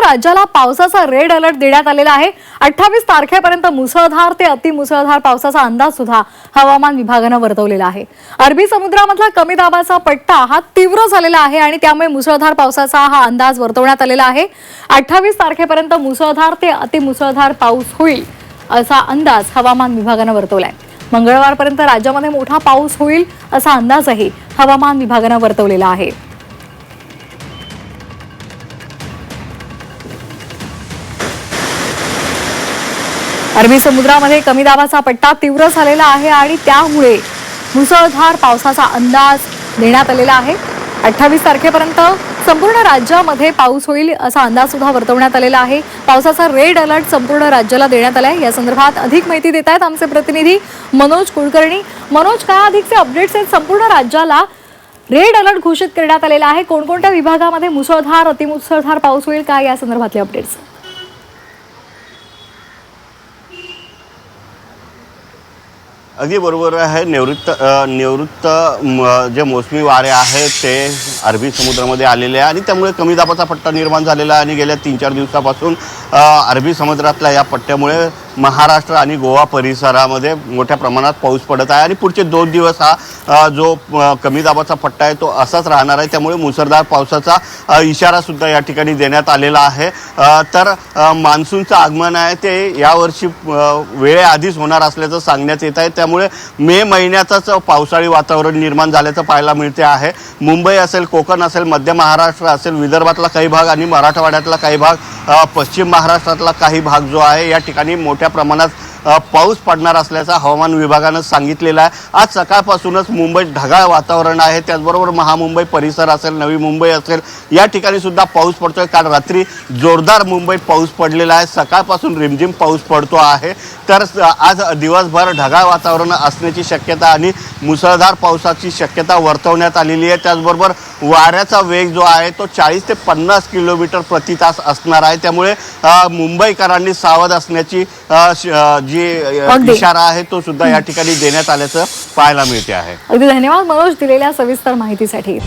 राज्याला पावसाचा red alert देण्यात आलेला आहे. अठ्ठावीस तारखेपर्यंत मुसळधार ते अतिमुसळधार पावसाचा अंदाज सुद्धा हवामान विभागानं वर्तवलेला आहे. अरबी समुद्रामधला कमी दाबाचा पट्टा हा तीव्र झालेला आहे आणि त्यामुळे मुसळधार पावसाचा हा अंदाज वर्तवण्यात आलेला आहे. अठ्ठावीस तारखेपर्यंत मुसळधार ते अतिमुसळधार पाऊस होईल असा अंदाज हवामान विभागानं वर्तवलाय. मंगळवारपर्यंत राज्यामध्ये मोठा पाऊस होईल असा अंदाजही हवामान विभागानं वर्तवलेला आहे. अरबी समुद्रामध्ये कमी दाबाचा पट्टा तीव्र झालेला आहे आणि त्यामुळे मुसळधार पावसाचा अंदाज देण्यात आलेला आहे. अठ्ठावीस तारखेपर्यंत संपूर्ण राज्यामध्ये पाऊस होईल असा अंदाज सुद्धा वर्तवण्यात आलेला आहे. पावसाचा रेड अलर्ट संपूर्ण राज्याला देण्यात आला आहे या संदर्भात अधिक माहिती देत आहेत आमचे प्रतिनिधी मनोज कुलकर्णी. मनोज काय अधिकचे अपडेट्स आहेत? संपूर्ण राज्याला रेड अलर्ट घोषित करण्यात आलेला आहे. कोणकोणत्या विभागामध्ये मुसळधार अतिमुसळधार पाऊस होईल? काय या संदर्भातले अपडेट्स? अगदी बरोबर आहे. निवृत्त निवृत्त म, जे मोसमी वारे आहेत ते अरबी समुद्रामध्ये आलेले आहे आणि त्यामुळे कमी दाबाचा पट्टा निर्माण झालेला आहे आणि गेल्या तीन चार दिवसापासून अरबी समुद्रातल्या या पट्ट्यामुळे महाराष्ट्र आणि गोवा परिसरामध्ये मोठ्या प्रमाणात पाऊस पडत आहे आणि पुढचे दोन दिवस हा जो कमी दाबाचा पट्टा आहे तो असाच राहणार आहे. त्यामुळे मुसळधार पावसाचा इशारासुद्धा इशारा सुद्धा या ठिकाणी देण्यात आलेला आहे. तर मान्सूनचं आगमन आहे ते यावर्षी वेळेआधीच होणार असल्याचं सांगण्यात येत आहे. त्यामुळे मे महिन्यातच पावसाळी वातावरण निर्माण झाल्याचं पाहायला मिळते आहे. मुंबई असेल कोकण असेल मध्य महाराष्ट्र असेल विदर्भातला काही भाग आणि मराठवाड्यातला काही भाग पश्चिम महाराष्ट्रातला काही भाग जो आहे या ठिकाणी मोठ्या प्रमाणात पाऊस पडणार असल्याचं हवामान विभागानं सांगितलेलं आहे. आज सकाळपासूनच मुंबईत ढगाळ वातावरण आहे. त्याचबरोबर महामुंबई परिसर असेल नवी मुंबई असेल या ठिकाणी सुद्धा पाऊस पडतोय. काल रात्री जोरदार मुंबईत पाऊस पडलेला आहे. सकाळपासून रिमझिम पाऊस पडतो आहे. तर आज दिवसभर ढगाळ वातावरण असण्याची शक्यता आणि मुसळधार पावसाची शक्यता वर्तवण्यात आलेली आहे. त्याचबरोबर वाऱ्याचा वेग जो आहे तो चाळीस ते पन्नास किलोमीटर प्रति तास असणार आहे. त्यामुळे मुंबईकरांनी सावध असण्याची श- जी अगदी. इशारा आहे तो सुद्धा या ठिकाणी देण्यात आल्याचं पाहायला मिळते आहे. अगदी धन्यवाद मनोज दिलेल्या सविस्तर माहितीसाठी.